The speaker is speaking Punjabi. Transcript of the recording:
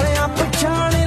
ਵਾਲਿਆਂ ਪਛਾਣੇ